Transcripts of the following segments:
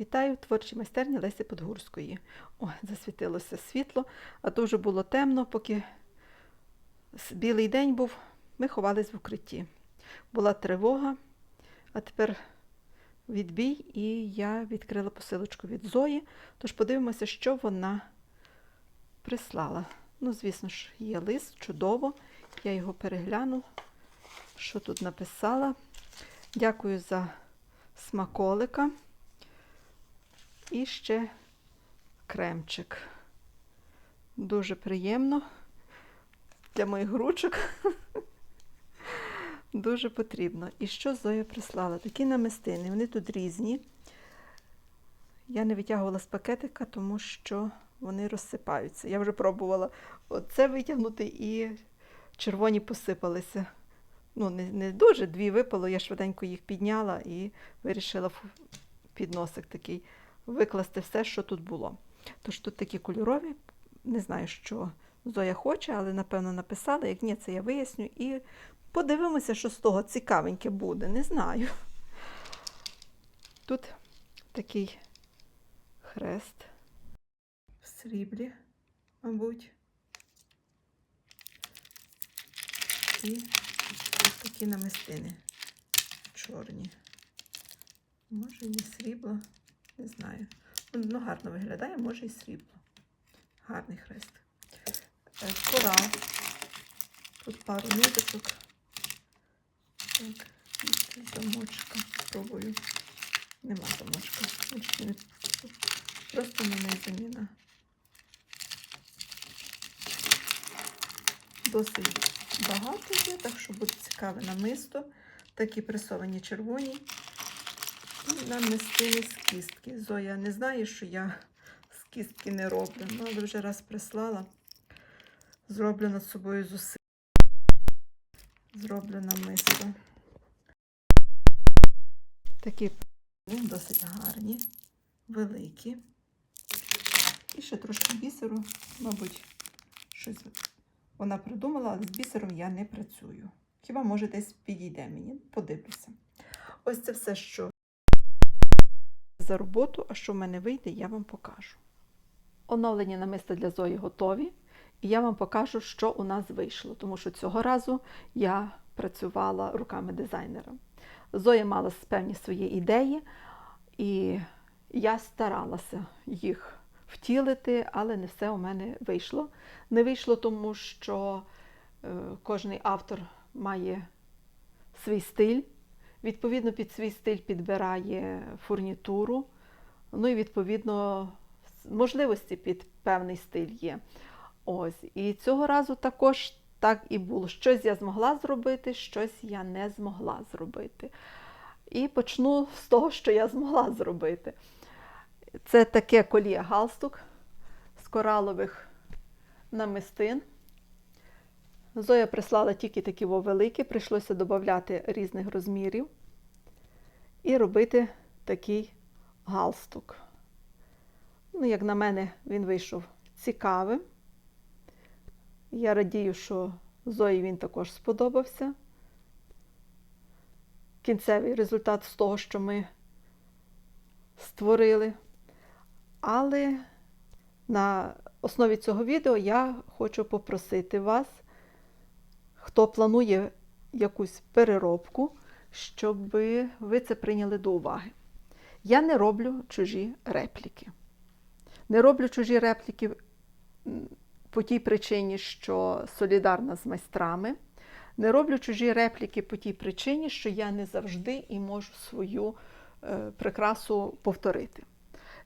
Вітаю в творчій майстерні Лесі Подгурської. О, засвітилося світло, а то вже було темно, поки білий день був, ми ховались в укритті. Була тривога, а тепер відбій, і я відкрила посилочку від Зої. Тож подивимося, що вона прислала. Ну, звісно ж, є лист, чудово. Я його перегляну, що тут написала. Дякую за смаколика. І ще кремчик. Дуже приємно для моїх ручок. Дуже потрібно. І що Зоя прислала? Такі намистини. Вони тут різні. Я не витягувала з пакетика, тому що вони розсипаються. Я вже пробувала оце витягнути і червоні посипалися. Ну, не, не дуже, дві випало, я швиденько їх підняла і вирішила підносик такий викласти все, що тут було. Тож тут такі кольорові, не знаю, що Зоя хоче, але напевно написала. Як ні, це я виясню. І подивимося, що з того цікавеньке буде. Не знаю. Тут такий хрест в сріблі, мабуть. І такі намистини чорні. Може, не срібло, не знаю. Ну, гарно виглядає, може і срібло. Гарний хрест. Е, Корал. Тут пару ниточок. Так, замочка. Спробую. Нема замочка. Просто на. Досить багато є, так що буде цікаве намисто. Такі пресовані червоні. І намистини з кістки. Зоя не знає, що я з кістки не роблю. Ну, але вже раз прислала. Зроблю над собою зусилля. Зроблю намисто. Такі досить гарні, великі. І ще трошки бісеру, мабуть, щось вона придумала, але з бісером я не працюю. Хіба може десь підійде мені? Подивлюся. Ось це все, що за роботу, а що в мене вийде, я вам покажу. Оновлені намиста для Зої готові, і я вам покажу, що у нас вийшло, тому що цього разу я працювала руками дизайнера. Зоя мала певні свої ідеї, і я старалася їх втілити, але не все у мене вийшло. Не вийшло, тому що е, кожний автор має свій стиль. Відповідно, під свій стиль підбирає фурнітуру. Ну і відповідно можливості під певний стиль є. Ось. І цього разу також так і було. Щось я змогла зробити, щось я не змогла зробити. І почну з того, що я змогла зробити. Це таке коліє галстук з коралових намистин. Зоя прислала тільки такі великі, прийшлося додати різних розмірів і робити такий галстук. Ну, як на мене, він вийшов цікавим. Я радію, що Зої він також сподобався. Кінцевий результат з того, що ми створили. Але на основі цього відео я хочу попросити вас, хто планує якусь переробку, щоб ви це прийняли до уваги. Я не роблю чужі репліки. Не роблю чужі репліки по тій причині, що солідарна з майстрами. Не роблю чужі репліки по тій причині, що я не завжди і можу свою е, прикрасу повторити.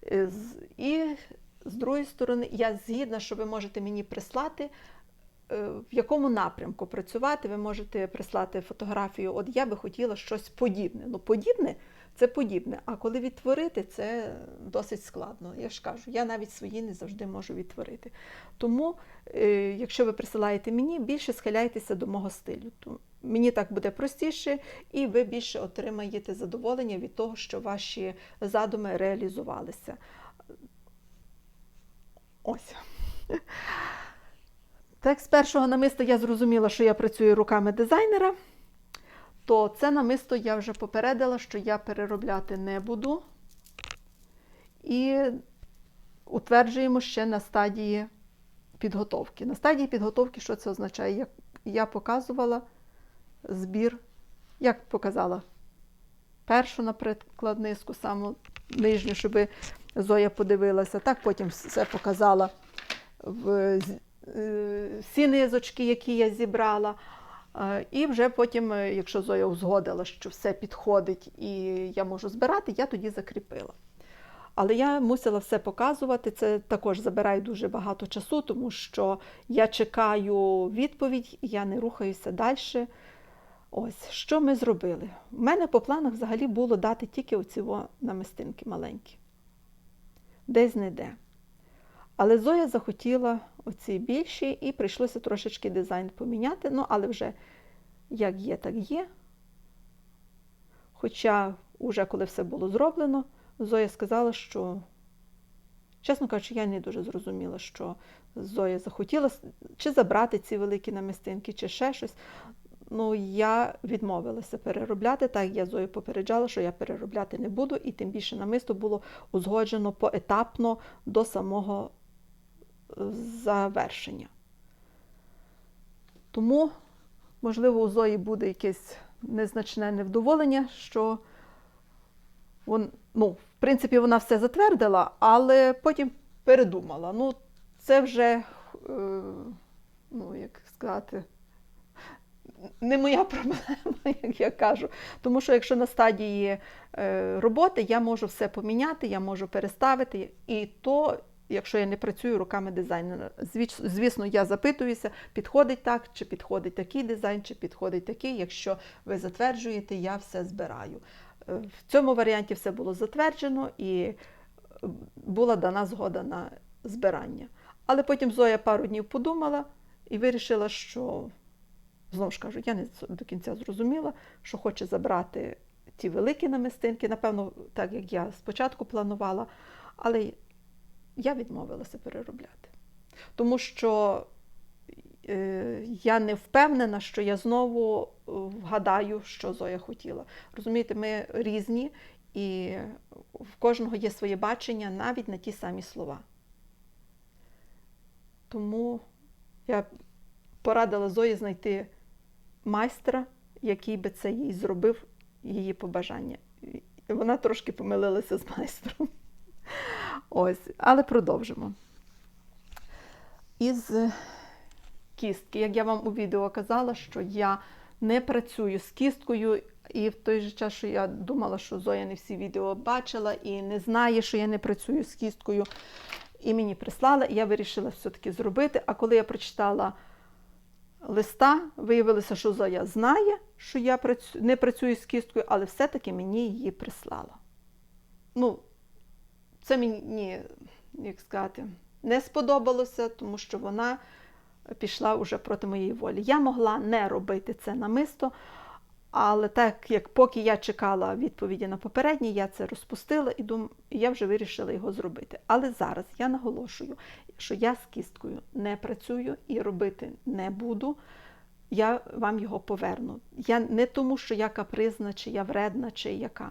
Е, І з другої сторони, я згідна, що ви можете мені прислати, в якому напрямку працювати. Ви можете прислати фотографію. От я би хотіла щось подібне. Ну, подібне це подібне. А коли відтворити, це досить складно. Я ж кажу, я навіть свої не завжди можу відтворити. Тому, е, якщо ви присилаєте мені, більше схиляйтеся до мого стилю. Мені так буде простіше, і ви більше отримаєте задоволення від того, що ваші задуми реалізувалися. Ось. Так, з першого намиста я зрозуміла, що я працюю руками дизайнера, то це намисто я вже попередила, що я переробляти не буду. і утверджуємо ще на стадії підготовки. На стадії підготовки, що це означає? Як я показувала збір, як показала першу, наприклад, низку, саму нижню, щоб Зоя подивилася. Так потім все показала в всі низочки, які я зібрала. Е, І вже потім, е, якщо Зоя узгодила, що все підходить і я можу збирати, я тоді закріпила. Але я мусила все показувати. Це також забирає дуже багато часу, тому що я чекаю відповідь, я не рухаюся далі. Ось, що ми зробили? У мене по планах взагалі було дати тільки оці намистинки маленькі. Десь не де. Але Зоя захотіла оці більші, і прийшлося трошечки дизайн поміняти. Ну, але вже як є, так є. Хоча, уже коли все було зроблено, Зоя сказала, що, чесно кажучи, я не дуже зрозуміла, що Зоя захотіла чи забрати ці великі намистинки, чи ще щось. Ну, я відмовилася переробляти, так я Зою попереджала, що я переробляти не буду, і тим більше намисто було узгоджено поетапно до самого завершення. Тому, можливо, у Зої буде якесь незначне невдоволення, що вон, ну, в принципі, вона все затвердила, але потім передумала. Ну, це вже, е, ну, як сказати, не моя проблема, як я кажу. Тому що якщо на стадії е, роботи я можу все поміняти, я можу переставити, і то, якщо я не працюю руками дизайнера, звісно, я запитуюся, підходить так, чи підходить такий дизайн, чи підходить такий. Якщо ви затверджуєте, я все збираю. Е, В цьому варіанті все було затверджено і е, була дана згода на збирання. Але потім Зоя пару днів подумала і вирішила, що знову ж кажу, я не до кінця зрозуміла, що хоче забрати ті великі намистинки, напевно, так як я спочатку планувала, але я відмовилася переробляти. Тому що е, я не впевнена, що я знову е, вгадаю, що Зоя хотіла. Розумієте, ми різні, і в кожного є своє бачення навіть на ті самі слова. Тому я порадила Зої знайти майстра, який би це їй зробив, її побажання. Вона трошки помилилася з майстром. Ось, але продовжимо. Із кістки, як я вам у відео казала, що я не працюю з кісткою, і в той же час, що я думала, що Зоя не всі відео бачила і не знає, що я не працюю з кісткою, і мені прислала, і я вирішила все-таки зробити. А коли я прочитала листа, виявилося, що Зоя знає, що я не працюю з кісткою, але все-таки мені її прислала. Ну, це мені, як сказати, не сподобалося, тому що вона пішла вже проти моєї волі. Я могла не робити це намисто, але так як поки я чекала відповіді на попереднє, я це розпустила і дум... я вже вирішила його зробити. Але зараз я наголошую, що я з кісткою не працюю і робити не буду. Я вам його поверну. Я не тому, що я капризна, чи я вредна, чи яка.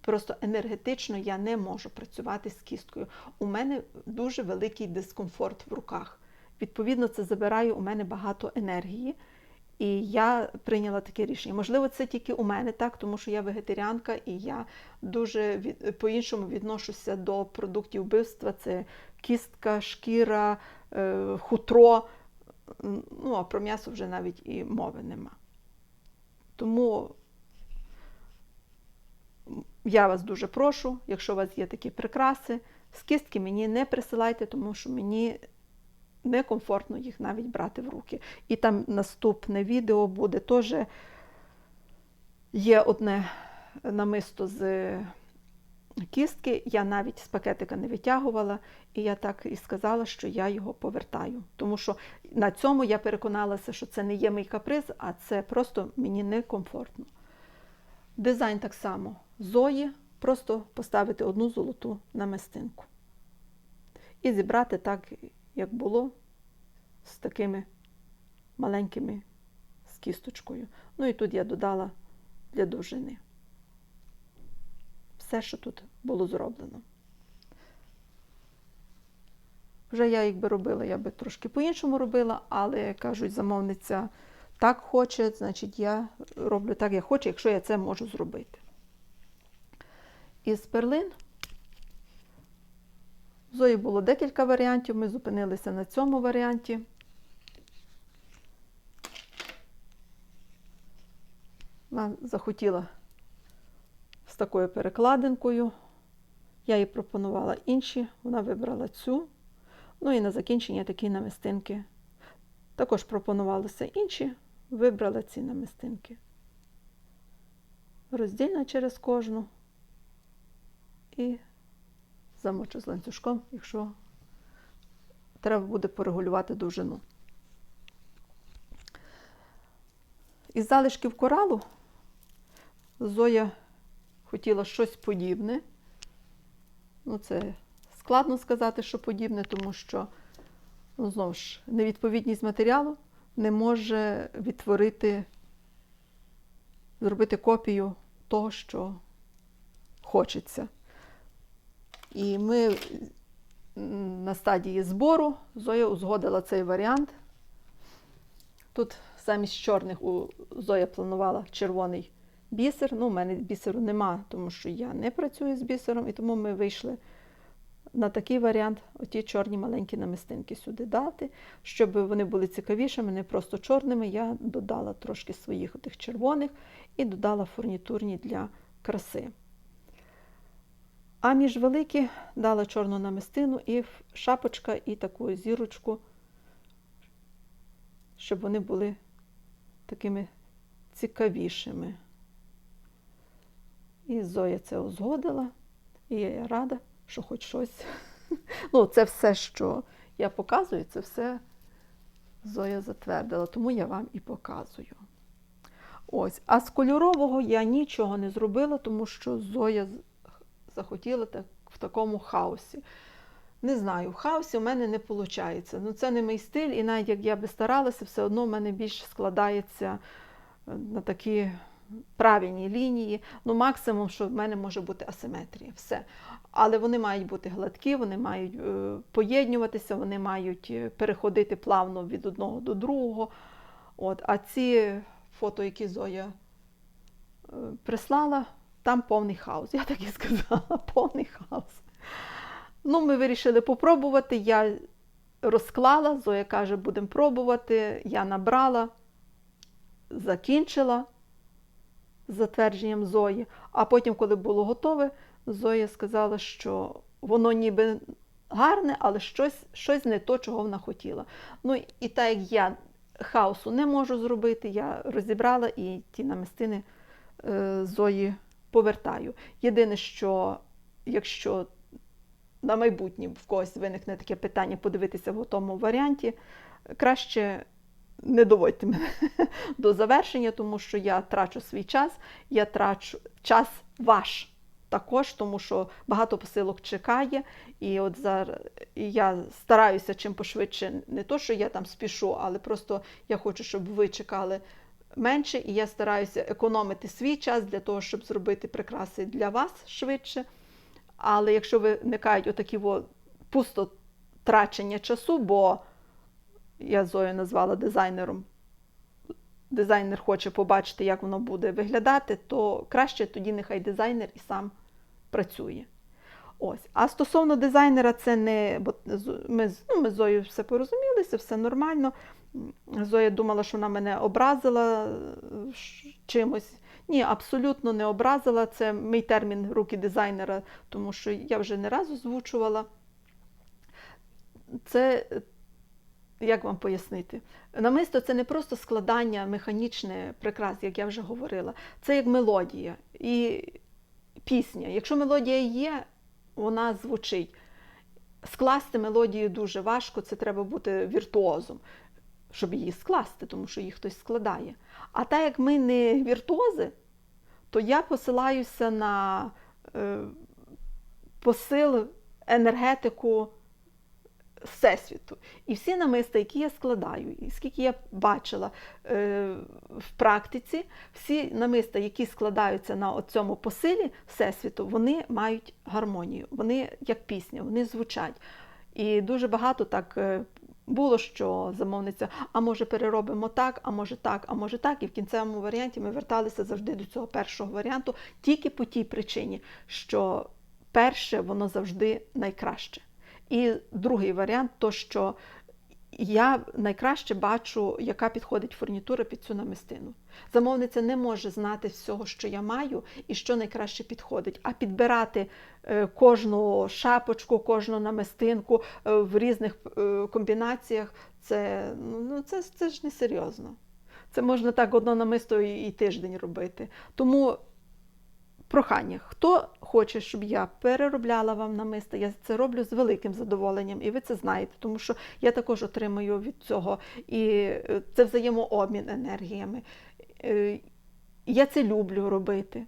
Просто енергетично я не можу працювати з кісткою. У мене дуже великий дискомфорт в руках. Відповідно, це забирає у мене багато енергії. І я прийняла таке рішення. Можливо, це тільки у мене так, тому що я вегетаріанка і я дуже від, по-іншому відношуся до продуктів вбивства. Це кістка, шкіра, е, хутро. Ну, а про м'ясо вже навіть і мови нема. Тому я вас дуже прошу, якщо у вас є такі прикраси, з кістки мені не присилайте, тому що мені некомфортно їх навіть брати в руки. І там наступне відео буде теж є одне намисто з кістки. Я навіть з пакетика не витягувала, і я так і сказала, що я його повертаю. Тому що на цьому я переконалася, що це не є мій каприз, а це просто мені некомфортно. Дизайн так само Зої, просто поставити одну золоту намистинку. І зібрати так, як було, з такими маленькими з кісточкою. Ну і тут я додала для довжини. Все, що тут було зроблено. Вже я якби робила, я би трошки по-іншому робила, але кажуть, замовниця так хоче, значить я роблю так, як хочу, якщо я це можу зробити. Із перлин в Зої було декілька варіантів, ми зупинилися на цьому варіанті. Вона захотіла з такою перекладинкою. Я їй пропонувала інші, вона вибрала цю. Ну і на закінчення такі намистинки. Також пропонувалися інші, вибрала ці намистинки. Роздільна через кожну і замочу з ланцюжком, якщо треба буде порегулювати довжину. Із залишків коралу Зоя хотіла щось подібне. Ну, це складно сказати, що подібне, тому що, ну, знову ж, невідповідність матеріалу не може відтворити, зробити копію того, що хочеться. І ми на стадії збору Зоя узгодила цей варіант. Тут замість чорних у Зоя планувала червоний бісер. Ну, у мене бісеру нема, тому що я не працюю з бісером, і тому ми вийшли на такий варіант, оті чорні маленькі намистинки сюди дати. Щоб вони були цікавішими, не просто чорними, я додала трошки своїх тих червоних і додала фурнітурні для краси. А між великі дала чорну намистину і шапочка, і таку зірочку, щоб вони були такими цікавішими. І Зоя це узгодила, і я рада, що хоч щось. Ну, це все, що я показую, це все Зоя затвердила, тому я вам і показую. Ось. А з кольорового я нічого не зробила, тому що Зоя захотіла так, в такому хаосі. Не знаю, в хаосі у мене не виходить. Ну, це не мій стиль, і навіть як я би старалася, все одно в мене більше складається е, на такі правильні лінії. Ну, максимум, що в мене може бути асиметрія. Все. Але вони мають бути гладкі, вони мають е, поєднюватися, вони мають е, переходити плавно від одного до другого. От. А ці фото, які Зоя прислала, там повний хаос. Я так і сказала, повний хаос. Ну, ми вирішили попробувати. Я розклала, Зоя каже, будемо пробувати. Я набрала, закінчила з затвердженням Зої. А потім, коли було готове, Зоя сказала, що воно ніби гарне, але щось, щось не то, чого вона хотіла. Ну і так як я хаосу не можу зробити, я розібрала і ті намистини е, Зої повертаю. Єдине, що якщо на майбутнє в когось виникне таке питання подивитися в готовому варіанті, краще не доводьте мене до завершення, тому що я трачу свій час, я трачу час ваш також, тому що багато посилок чекає. І от зараз і я стараюся чим пошвидше, не то, що я там спішу, але просто я хочу, щоб ви чекали менше, і я стараюся економити свій час для того, щоб зробити прикраси для вас швидше. Але якщо виникають отакі пусто трачення часу, бо я Зою назвала дизайнером, дизайнер хоче побачити, як воно буде виглядати, то краще тоді нехай дизайнер і сам працює. Ось. А стосовно дизайнера, це не. Бо ми, ну, ми з Зоєю все порозумілися, все нормально. Зоя думала, що вона мене образила е, чимось. Ні, абсолютно не образила. Це мій термін руки дизайнера, тому що я вже не раз озвучувала. Це, як вам пояснити? Намисто це не просто складання механічне прикрас, як я вже говорила. Це як мелодія і пісня. Якщо мелодія є, вона звучить. Скласти мелодію дуже важко, це треба бути віртуозом, щоб її скласти, тому що її хтось складає. А так як ми не віртуози, то я посилаюся на е, посил, енергетику Всесвіту. І всі намиста, які я складаю, і скільки я бачила е, в практиці, всі намиста, які складаються на цьому посилі Всесвіту, вони мають гармонію, вони як пісня, вони звучать. І дуже багато так е, було, що замовниця, а може переробимо так, а може так, а може так. І в кінцевому варіанті ми верталися завжди до цього першого варіанту, тільки по тій причині, що перше воно завжди найкраще. І другий варіант то, що я найкраще бачу, яка підходить фурнітура під цю намистину. Замовниця не може знати всього, що я маю, і що найкраще підходить, а підбирати е, кожну шапочку, кожну намистинку е, в різних е, комбінаціях, це, ну, це, це ж не серйозно. Це можна так одно намисто і, і тиждень робити. Тому прохання, хто хоче, щоб я переробляла вам намисто, я це роблю з великим задоволенням, і ви це знаєте, тому що я також отримую від цього і е, це взаємообмін енергіями. Е, Я це люблю робити.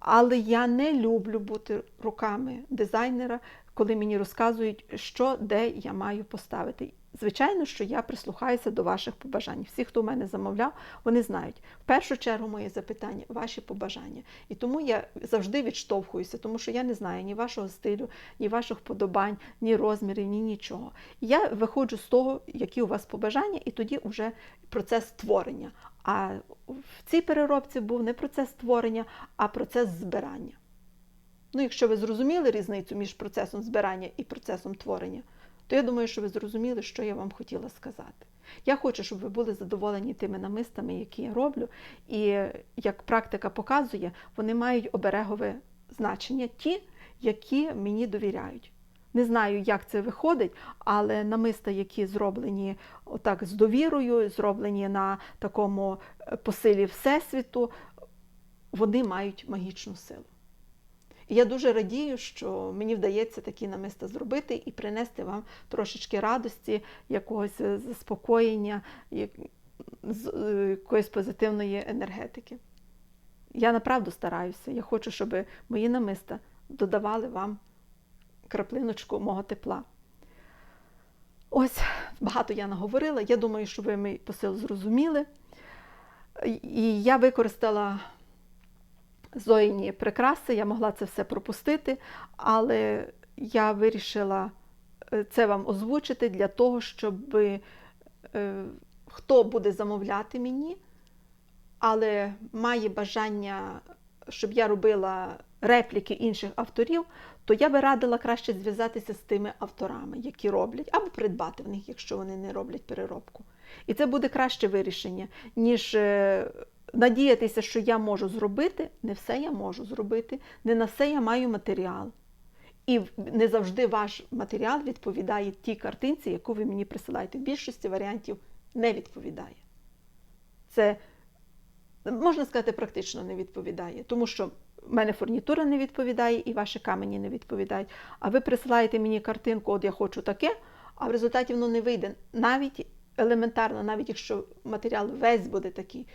Але я не люблю бути руками дизайнера, коли мені розказують, що де я маю поставити. Звичайно, що я прислухаюся до ваших побажань. Всі, хто в мене замовляв, вони знають. В першу чергу моє запитання ваші побажання. І тому я завжди відштовхуюся, тому що я не знаю ні вашого стилю, ні ваших вподобань, ні розмірів, ні нічого. Я виходжу з того, які у вас побажання, і тоді вже процес створення. А в цій переробці був не процес створення, а процес збирання. Ну, якщо ви зрозуміли різницю між процесом збирання і процесом творення, то я думаю, що ви зрозуміли, що я вам хотіла сказати. Я хочу, щоб ви були задоволені тими намистами, які я роблю. І як практика показує, вони мають оберегове значення, ті, які мені довіряють. Не знаю, як це виходить, але намиста, які зроблені отак з довірою, зроблені на такому е, посилі Всесвіту, вони мають магічну силу. І я дуже радію, що мені вдається такі намиста зробити і принести вам трошечки радості, якогось е, заспокоєння, е, якоїсь позитивної енергетики. Я направду стараюся. Я хочу, щоб мої намиста додавали вам краплиночку мого тепла. Ось багато я наговорила. Я думаю, що ви мій посил зрозуміли. І я використала Зоїні прикраси, я могла це все пропустити, але я вирішила е, це вам озвучити для того, щоб е, хто буде замовляти мені, але має бажання, щоб я робила репліки інших авторів, то я би радила краще зв'язатися з тими авторами, які роблять, або придбати в них, якщо вони не роблять переробку. І це буде краще вирішення, ніж е, надіятися, що я можу зробити. Не все я можу зробити, не на все я маю матеріал. І не завжди ваш матеріал відповідає тій картинці, яку ви мені присилаєте. В більшості варіантів не відповідає. Це можна сказати, практично не відповідає, тому що в мене фурнітура не відповідає і ваші камені не відповідають. А ви присилаєте мені картинку, от я хочу таке, а в результаті воно не вийде. Навіть елементарно, навіть якщо матеріал весь буде такий,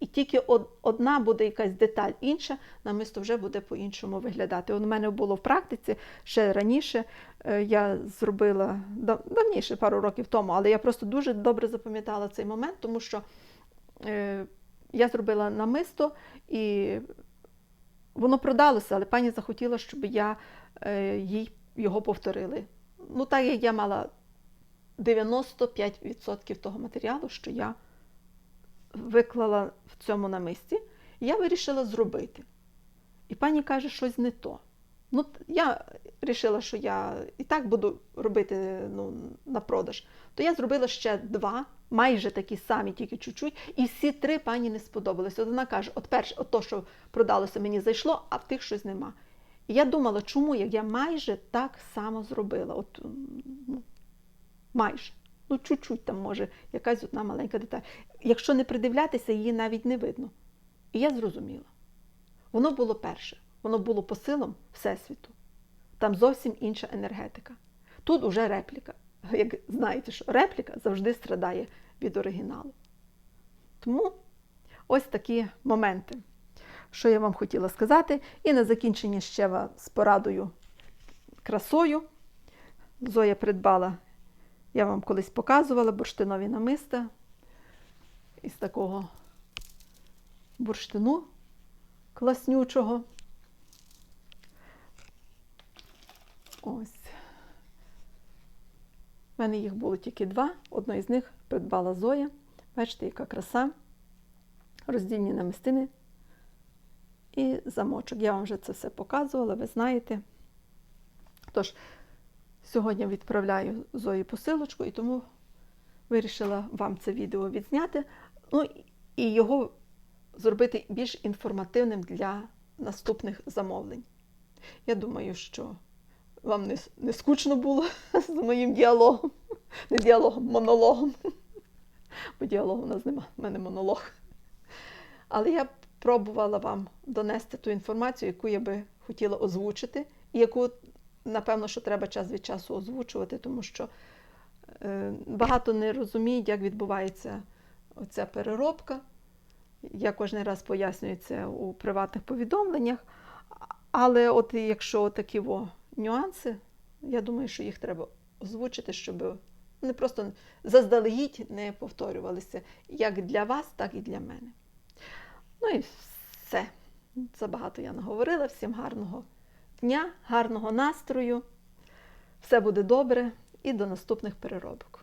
і тільки одна буде якась деталь інша, намисто вже буде по-іншому виглядати. У мене було в практиці ще раніше. е, Я зробила давніше, пару років тому, але я просто дуже добре запам'ятала цей момент, тому що е, я зробила намисто і воно продалося, але пані захотіла, щоб я е, їй його повторили. Ну, так як я мала 95% того матеріалу, що я виклала в цьому намисті, я вирішила зробити. І пані каже, щось не то. Ну, я вирішила, що я і так буду робити ну, на продаж. То я зробила ще два, майже такі самі, тільки чуть-чуть, і всі три пані не сподобалися. От вона каже: от перше, от то, що продалося, мені зайшло, а в тих щось нема. І я думала, чому як я майже так само зробила. От, ну, майже. Ну, чуть-чуть там може, якась одна маленька деталь. Якщо не придивлятися, її навіть не видно. І я зрозуміла. Воно було перше, воно було посилом Всесвіту. Там зовсім інша енергетика. Тут уже репліка. Як знаєте, що репліка завжди страдає від оригіналу. Тому ось такі моменти, що я вам хотіла сказати. І на закінчення ще вас з порадою красою. Зоя придбала, я вам колись показувала бурштинові намиста із такого бурштину класнючого. Ось. У мене їх було тільки два. Одну із них придбала Зоя. Бачите, яка краса. Роздільні намистини і замочок. Я вам вже це все показувала, ви знаєте. Тож, сьогодні відправляю Зої посилочку, і тому вирішила вам це відео відзняти. Ну і його зробити більш інформативним для наступних замовлень. Я думаю, що вам не, не скучно було з моїм діалогом. Не діалогом, монологом. Бо діалогу у нас нема, в мене монолог. Але я пробувала вам донести ту інформацію, яку я би хотіла озвучити, і яку, напевно, що треба час від часу озвучувати, тому що е, багато не розуміють, як відбувається оця переробка. Я кожен раз пояснюю це у приватних повідомленнях. Але от якщо такі во нюанси, я думаю, що їх треба озвучити, щоб вони просто заздалегідь не повторювалися як для вас, так і для мене. Ну і все. Забагато я наговорила. Всім гарного дня, гарного настрою. Все буде добре і до наступних переробок.